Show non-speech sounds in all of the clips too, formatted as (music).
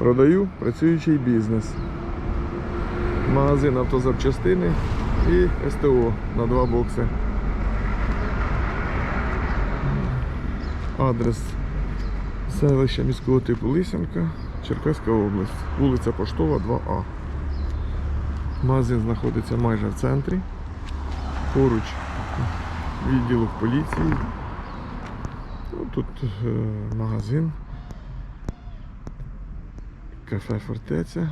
Продаю працюючий бізнес. Магазин автозапчастини і СТО на два бокси. Адрес селища міського типу Лисянка, Черкаська область, вулиця Поштова, 2А. Магазин знаходиться майже в центрі. Поруч відділок поліції. Ну, тут е, магазин, кафе Фортеця,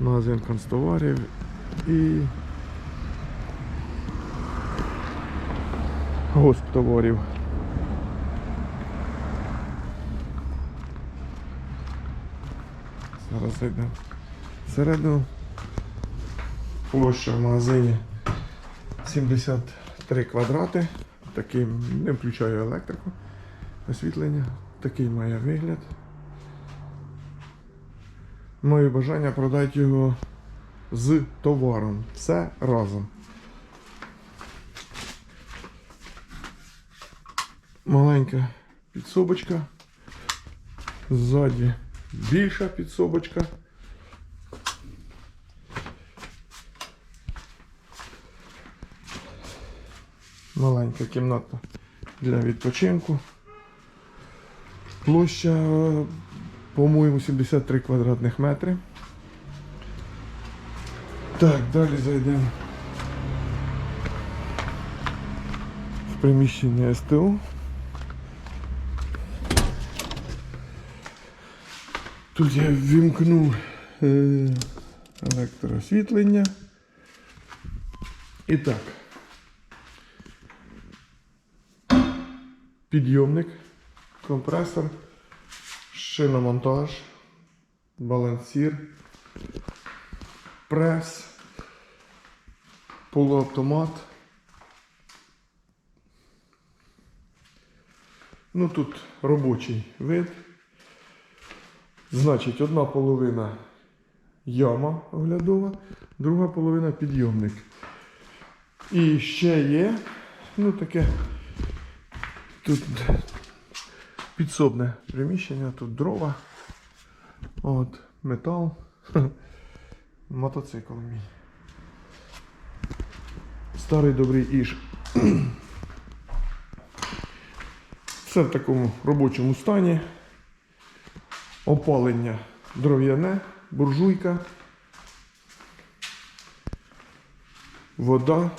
магазин канцтоварів і госптоварів. Зараз зайдемо всередину. Площа в магазині 73 квадрати. Такий не включаю електрику, освітлення. Такий має вигляд. Моє бажання продати його з товаром. Все разом. Маленька підсобочка. Ззаді більша підсобочка. Маленька кімната для відпочинку. Площа, по-моєму, 73 квадратних метри. Так, далі зайдемо в приміщення СТО. Тут я ввімкну е, електроосвітлення. І так. Підйомник, компресор, шиномонтаж, балансір, прес, полуавтомат. Ну тут робочий вид. Значить, одна половина яма оглядова, друга половина підйомник. І ще є, ну таке. Тут підсобне приміщення, тут дрова, от, метал, (laughs) мотоцикл мій. Старий добрий іж. (clears throat) Все в такому робочому стані. Опалення дров'яне, буржуйка, вода,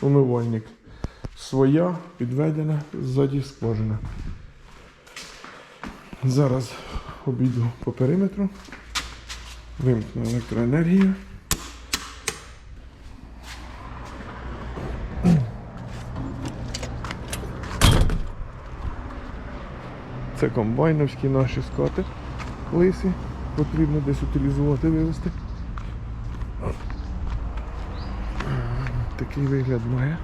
умивальник своя, підведена, ззаді скважина. Зараз обійду по периметру, вимкну електроенергію. Це комбайновські наші скати лисі. Потрібно десь утилізувати, вивезти. Такий вигляд має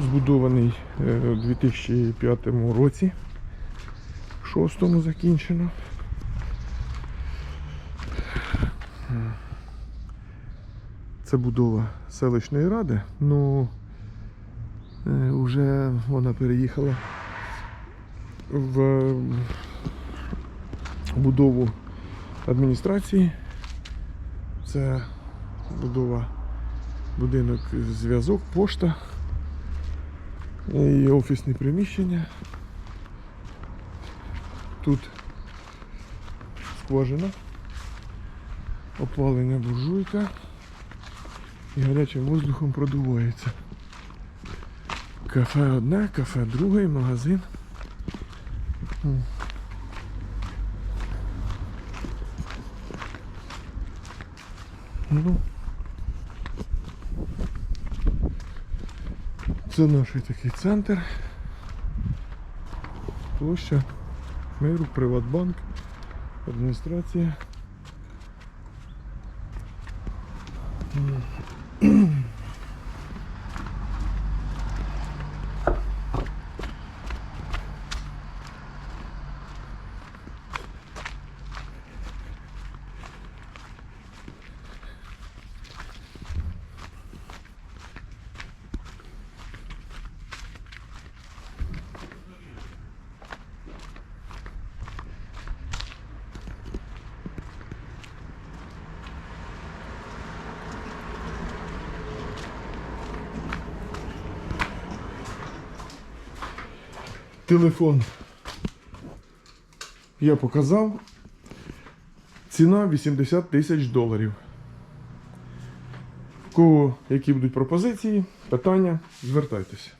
збудований е, у 2005 році. Шостому закінчено. Це будова селищної ради, ну вже вона переїхала в будову адміністрації. Це будова будинок зв'язок, пошта і офісні приміщення. Тут скважина, опалення буржуйка і гарячим воздухом продувається. Кафе одне, кафе друге, магазин. Ну, Це наш такий центр. Площа миру, Приватбанк, адміністрація. Телефон я показав. Ціна 80 тисяч доларів. У кого які будуть пропозиції, питання, звертайтеся.